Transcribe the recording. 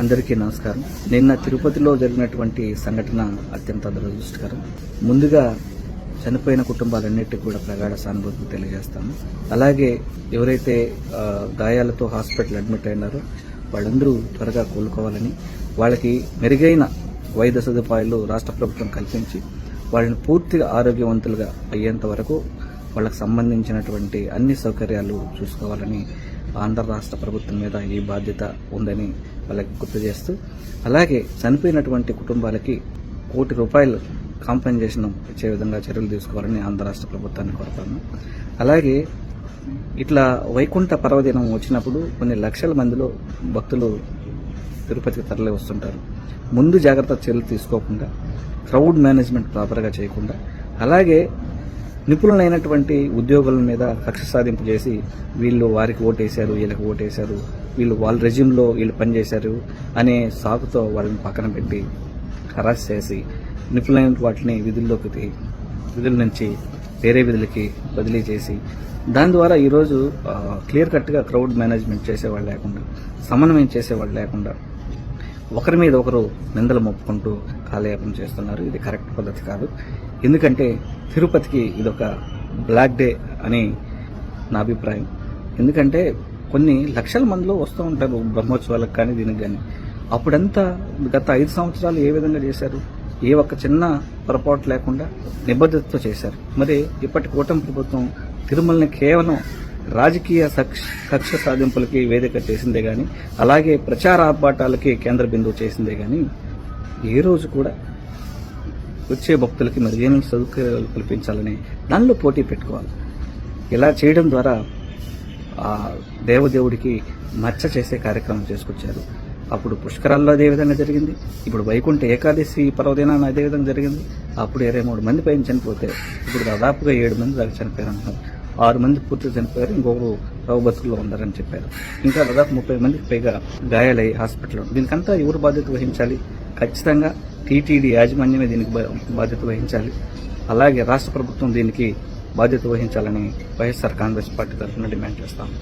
అందరికీ నమస్కారం. నిన్న తిరుపతిలో జరిగినటువంటి సంఘటన అత్యంత దురదృష్టకరం. ముందుగా చనిపోయిన కుటుంబాలన్నిటికీ కూడా ప్రగాఢ సానుభూతి తెలియజేస్తాము. అలాగే ఎవరైతే గాయాలతో హాస్పిటల్ అడ్మిట్ అయినారో వాళ్ళందరూ త్వరగా కోలుకోవాలని వాళ్ళకి మెరుగైన వైద్య సదుపాయాలు రాష్ట్ర ప్రభుత్వం కల్పించి వాళ్ళని పూర్తిగా ఆరోగ్యవంతులుగా అయ్యేంత వరకు వాళ్ళకి సంబంధించినటువంటి అన్ని సౌకర్యాలు చూసుకోవాలని ఆంధ్ర రాష్ట్ర ప్రభుత్వం మీద ఈ బాధ్యత ఉందని వాళ్ళకి గుర్తు చేస్తూ అలాగే చనిపోయినటువంటి కుటుంబాలకి కోటి రూపాయలు కాంపెన్సేషన్ ఇచ్చే విధంగా చర్యలు తీసుకోవాలని ఆంధ్ర రాష్ట్ర ప్రభుత్వాన్ని కోరుతాను. అలాగే ఇట్లా వైకుంఠ పర్వదినం వచ్చినప్పుడు కొన్ని లక్షల మందిలో భక్తులు తిరుపతికి తరలి వస్తుంటారు. ముందు జాగ్రత్త చర్యలు తీసుకోకుండా క్రౌడ్ మేనేజ్మెంట్ ప్రాపర్గా చేయకుండా అలాగే నిపుణులైనటువంటి ఉద్యోగుల మీద కక్ష సాధింపు చేసి వీళ్ళు వారికి ఓటేశారు వీళ్ళకి ఓటేశారు వీళ్ళు వాళ్ళ రెజ్యూమ్లో వీళ్ళు పనిచేశారు అనే సాకుతో వాళ్ళని పక్కన పెట్టి హరాస్ చేసి నిపుణులైన వాటిని విధుల్లోకి విధుల నుంచి వేరే విధులకి బదిలీ చేసి దాని ద్వారా ఈరోజు క్లియర్ కట్గా క్రౌడ్ మేనేజ్మెంట్ చేసేవాళ్ళు లేకుండా సమన్వయం చేసేవాళ్ళు లేకుండా ఒకరి మీద ఒకరు నిందలు మొప్పుకుంటూ కాలయాపన చేస్తున్నారు. ఇది కరెక్ట్ పద్ధతి కాదు. ఎందుకంటే తిరుపతికి ఇదొక బ్లాక్ డే అని నా అభిప్రాయం. ఎందుకంటే కొన్ని లక్షల మందిలో వస్తూ ఉంటారు బ్రహ్మోత్సవాలకు కానీ దీనికి కానీ. అప్పుడంతా గత ఐదు సంవత్సరాలు ఏ విధంగా చేశారు? ఏ ఒక్క చిన్న పొరపాటు లేకుండా నిబద్ధతతో చేశారు. మరి ఇప్పటి కూటమి ప్రభుత్వం తిరుమలని కేవలం రాజకీయ కక్ష సాధింపులకి వేదిక చేసిందే కానీ అలాగే ప్రచార ఆర్భాటాలకి కేంద్ర బిందువు చేసిందే కానీ ఏ రోజు కూడా వచ్చే భక్తులకి మెరుగైన సౌకర్యాలు కల్పించాలని దానిలో పోటీ పెట్టుకోవాలి. ఇలా చేయడం ద్వారా దేవదేవుడికి మచ్చ చేసే కార్యక్రమం చేసుకొచ్చారు. అప్పుడు పుష్కరాల్లో అదే విధంగా జరిగింది. ఇప్పుడు వైకుంఠ ఏకాదశి పర్వదినాన్ని అదే విధంగా జరిగింది. అప్పుడు ఇరవై మూడు మంది పైన చనిపోతే ఇప్పుడు దాదాపుగా ఏడు మంది దాకా చనిపోయారు అంటున్నారు ఆరు మంది పూర్తిగా చనిపోయారు. ఇంకొకరు రవ్వ ఉన్నారని చెప్పారు. ఇంకా దాదాపు ముప్పై మందికి పైగా గాయాలై హాస్పిటల్లో దీనికంతా ఎవరు బాధ్యత వహించాలి? ఖచ్చితంగా టీటీడీ యాజమాన్యమే దీనికి బా- బాధ్యత వహించాలి. అలాగే రాష్ట్ర ప్రభుత్వం దీనికి బాధ్యత వహించాలని వైఎస్ఆర్ కాంగ్రెస్ పార్టీ తరఫున డిమాండ్ చేస్తాము